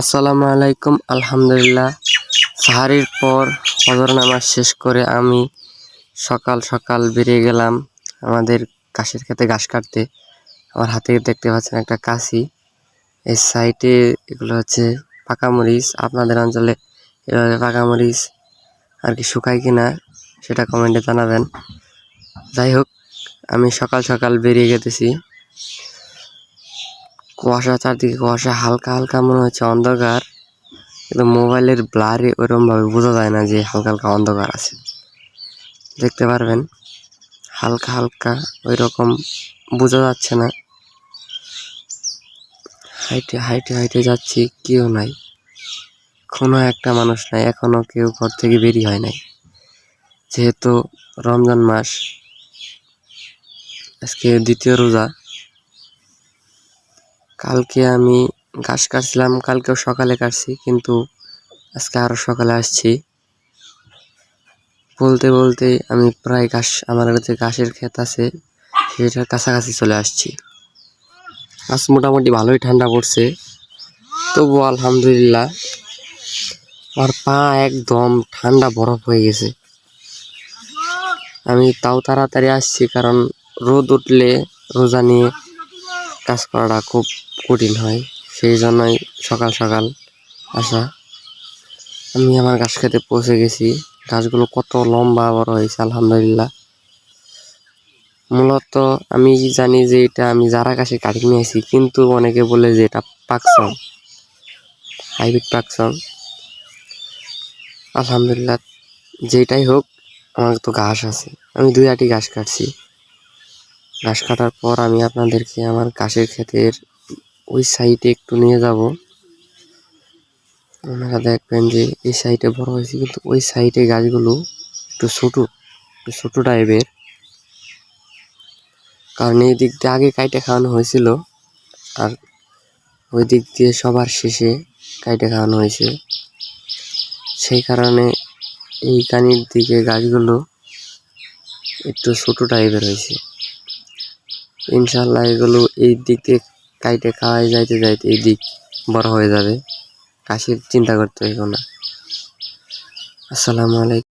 আসসালামু আলাইকুম, আলহামদুলিল্লাহ। সাহারির পর ফজর নামাজ শেষ করে আমি সকাল সকাল বেরিয়ে গেলাম আমাদের কাশের খেতে ঘাস কাটতে। আমার হাতে দেখতে পাচ্ছেন একটা কাশি। এই সাইডে এগুলো হচ্ছে পাকা মরিচ। আপনাদের অঞ্চলে এভাবে পাকা মরিচ আর কি শুকায় কিনা সেটা কমেন্টে জানাবেন। যাই হোক, আমি সকাল সকাল বেরিয়ে গেতেছি কুয়াশা, চারদিকে কুয়াশা, হালকা হালকা মনে হচ্ছে অন্ধকার। কিন্তু মোবাইলের ব্লারে ওরকম ভাবে বোঝা যায় না যে হালকা হালকা অন্ধকার আছে। দেখতে পারবেন, হালকা হালকা ওই রকম বোঝা যাচ্ছে না। হাইটে হাইটে হাইটে যাচ্ছি, কেউ নাই। কোনো একটা মানুষ নাই এখনও কেউ ঘর থেকে বেরিয়ে হয় নাই। যেহেতু রমজান মাস, আজকে দ্বিতীয় রোজা কালকে আমি ঘাস কাটছিলাম, কালকেও সকালে কাটছি, কিন্তু আজকে আরও সকালে আসছি। বলতে বলতে আমি প্রায় ঘাস, আমার যে ঘাসের ক্ষেত আছে, সেটার কাছাকাছি চলে আসছি। আজ মোটামুটি ভালোই ঠান্ডা পড়ছে তবু আলহামদুলিল্লাহ আমার পা একদম ঠান্ডা বরফ হয়ে গেছে। আমি তাও তাড়াতাড়ি আসছি, কারণ রোদ উঠলে রোজা নিয়ে কাজ করাটা খুব কঠিন হয়। সেই জন্যই সকাল সকাল আসা। আমি আমার ঘাস খেতে পৌঁছে গেছি। গাছগুলো কত লম্বা বড় হয়েছে, আলহামদুলিল্লাহ। মূলত আমি জানি যে এটা আমি যারা গাছে কাটি নিয়েছি কিন্তু অনেকে বলে যে এটা পাকসং হাইব্রিড পাকসং আলহামদুলিল্লাহ, যেটাই হোক, আমার তো ঘাস আছে। আমি দুই আটি ঘাস কাটছি। ঘাস কাটার পর আমি আপনাদেরকে আমার ঘাসের ক্ষেতের ওই সাইডে একটু নিয়ে যাব। আপনারা দেখবেন যে এই সাইডে বড় হয়েছে, কিন্তু ওই সাইডে গাছগুলো একটু ছোট একটু ছোট টাইপের। কারণ এই দিক দিয়ে আগে কাইটে খাওয়ানো হয়েছিল, আর ওই দিক দিয়ে সবার শেষে কাইটে খাওয়ানো হয়েছে। সেই কারণে এই কানির দিকে গাছগুলো একটু ছোট টাইপের হয়েছে। ইনশাল্লাহ এগুলো এই দিক দিয়ে কাইটে খাওয়াই যাইতে যাইতে এই দিক বড় হয়ে যাবে। কাশির চিন্তা করতে হইব না। আসসালামু আলাইকুম।